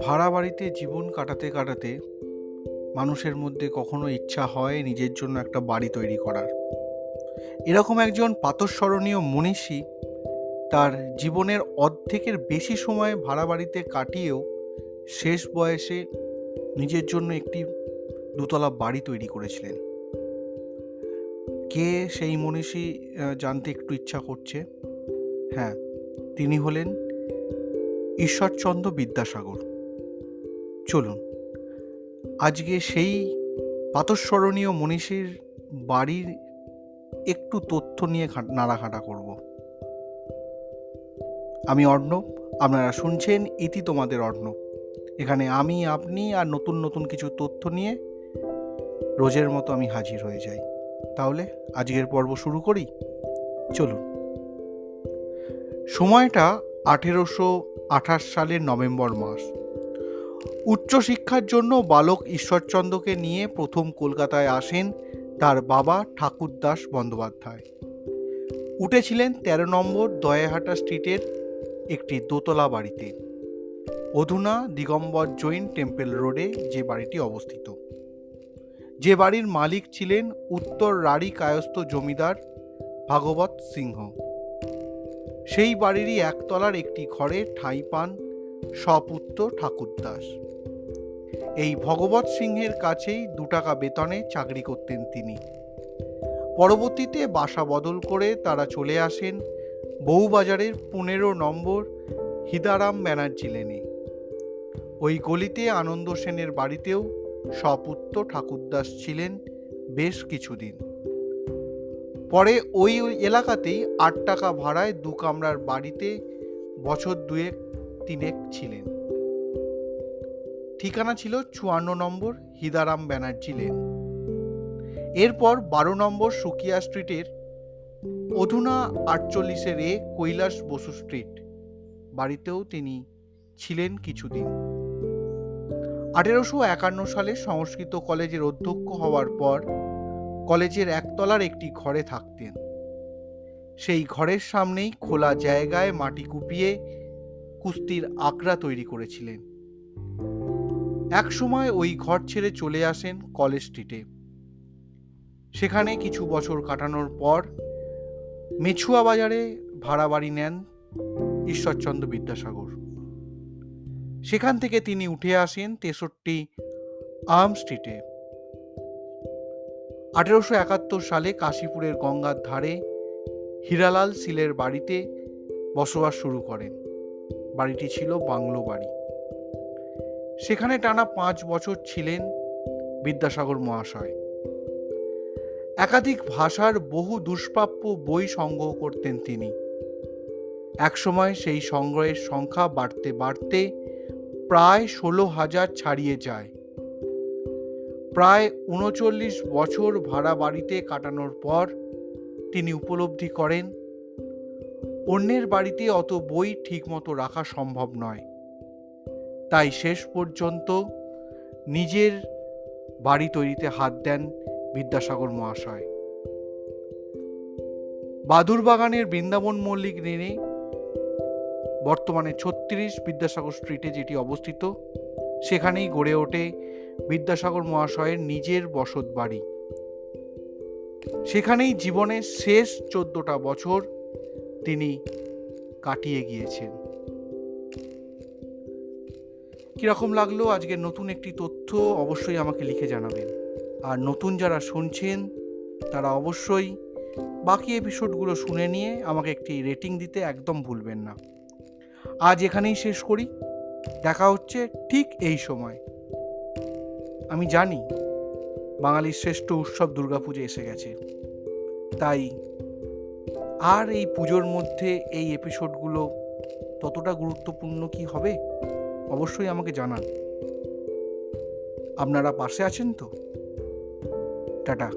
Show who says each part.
Speaker 1: ভাড়া বাড়িতে জীবন কাটাতে কাটাতে মানুষের মধ্যে কখনো ইচ্ছা হয় নিজের জন্য একটা বাড়ি তৈরি করার। এরকম একজন পাতস্মরণীয় মনীষী তার জীবনের অর্ধেকের বেশি সময় ভাড়া বাড়িতে কাটিয়েও শেষ বয়সে নিজের জন্য একটি দুতলা বাড়ি তৈরি করেছিলেন। কে সেই মনীষী জানতে একটু ইচ্ছা করছে? হ্যাঁ তিনি হলেন ঈশ্বরচন্দ্র বিদ্যাসাগর। চলুন, আজকে সেই পাতস্মরণীয় মনীষীর বাড়ির একটু তথ্য নিয়ে নাড়াঘাটা করব। আমি অর্ণব, আপনারা শুনছেন ইতি তোমাদের অর্ণব। এখানে আমি, আপনি আর নতুন নতুন কিছু তথ্য নিয়ে রোজের মতো আমি হাজির হয়ে যাই। তাহলে আজকের পর্ব শুরু করি। চলুন। সময়টা আঠেরোশো আঠাশ সালের নভেম্বর মাস। উচ্চশিক্ষার জন্য বালক ঈশ্বরচন্দ্রকে নিয়ে প্রথম কলকাতায় আসেন তার বাবা ঠাকুরদাস বন্দ্যোপাধ্যায়। উঠেছিলেন তেরো নম্বর দয়াহাটা স্ট্রিটের একটি দোতলা বাড়িতে। অধুনা দিগম্বর জৈন টেম্পল রোডে যে বাড়িটি অবস্থিত। যে বাড়ির মালিক ছিলেন উত্তর রাঢ়ী কায়স্থ জমিদার ভাগবত সিংহ। সেই বাড়িরই একতলার একটি ঘরে ঠাঁই পান সপুত্র ঠাকুরদাস। এই ভগবত সিংহের কাছেই দু টাকা বেতনে চাকরি করতেন তিনি। পরবর্তীতে বাসা বদল করে তারা চলে আসেন বউবাজারের পনেরো নম্বর হিদারাম ব্যানার্জি লেনে। ওই গলিতে আনন্দ সেনের বাড়িতেও সপুত্র ঠাকুরদাস ছিলেন বেশ কিছুদিন। পরে ওই এলাকাতেই আট টাকা ভাড়ায় দু কামরার বাড়িতে বছর দুয়েক, তিনেক ছিলেন। ঠিকানা ছিল চুয়ান্ন নম্বর হিদারাম ব্যানার্জি লেন। এরপর বারো নম্বর সুকিয়া স্ট্রিটের অধুনা আটচল্লিশের এ কৈলাস বসু স্ট্রিট বাড়িতেও তিনি ছিলেন কিছুদিন। আঠেরোশো একান্ন সালে সংস্কৃত কলেজের অধ্যক্ষ হওয়ার পর কলেজের একতলার একটি ঘরে থাকতেন। সেই ঘরের সামনেই খোলা জায়গায় মাটি কুপিয়ে কুস্তির আকড়া তৈরি করেছিলেন। একসময় ওই ঘর ছেড়ে চলে আসেন কলেজ স্ট্রিটে। সেখানে কিছু বছর কাটানোর পর মেছুয়া বাজারে ভাড়া বাড়ি নেন ঈশ্বরচন্দ্র বিদ্যাসাগর। সেখান থেকে তিনি উঠে আসেন তেষট্টি আর্ম স্ট্রিটে। আঠেরোশো একাত্তর সালে কাশীপুরের গঙ্গার ধারে হীরালাল সিলের বাড়িতে বসবাস শুরু করেন। বাড়িটি ছিল বাংলো বাড়ি। সেখানে টানা পাঁচ বছর ছিলেন বিদ্যাসাগর মহাশয়। একাধিক ভাষার বহু দুষ্প্রাপ্য বই সংগ্রহ করতেন তিনি। একসময় সেই সংগ্রহের সংখ্যা বাড়তে বাড়তে প্রায় ষোলো হাজার ছাড়িয়ে যায়। প্রায় উনচল্লিশ বছর ভাড়া বাড়িতে কাটানোর পর তিনি উপলব্ধি করেন, অন্যের বাড়িতে অত বই ঠিকমতো রাখা সম্ভব নয়। তাই শেষ পর্যন্ত নিজের বাড়ি তৈরিতে হাত দেন বিদ্যাসাগর মহাশয়। বাদুর বাগানের বৃন্দাবন মল্লিক লেনে বর্তমানে ছত্রিশ বিদ্যাসাগর স্ট্রিটে যেটি অবস্থিত, সেখানেই গড়ে ওঠে বিদ্যাসাগর মহাশয়ের নিজের বসত বাড়ি। সেখানেই জীবনের শেষ চোদ্দটা বছর তিনি কাটিয়ে গিয়েছেন। কীরকম লাগল আজকের নতুন একটি তথ্য অবশ্যই আমাকে লিখে জানাবেন। আর নতুন যারা শুনছেন, তারা অবশ্যই বাকি এপিসোডগুলো শুনে নিয়ে আমাকে একটি রেটিং দিতে একদম ভুলবেন না। আজ এখানেই শেষ করি। দেখা হচ্ছে ঠিক এই সময়। আমি জানি বাঙালির শ্রেষ্ঠ উৎসব দুর্গাপুজো এসে গেছে। তাই আর এই পুজোর মধ্যে এই এপিসোডগুলো ততটা গুরুত্বপূর্ণ কি হবে? অবশ্যই আমাকে জানান। আপনারা পাশে আছেন তো? টাটা।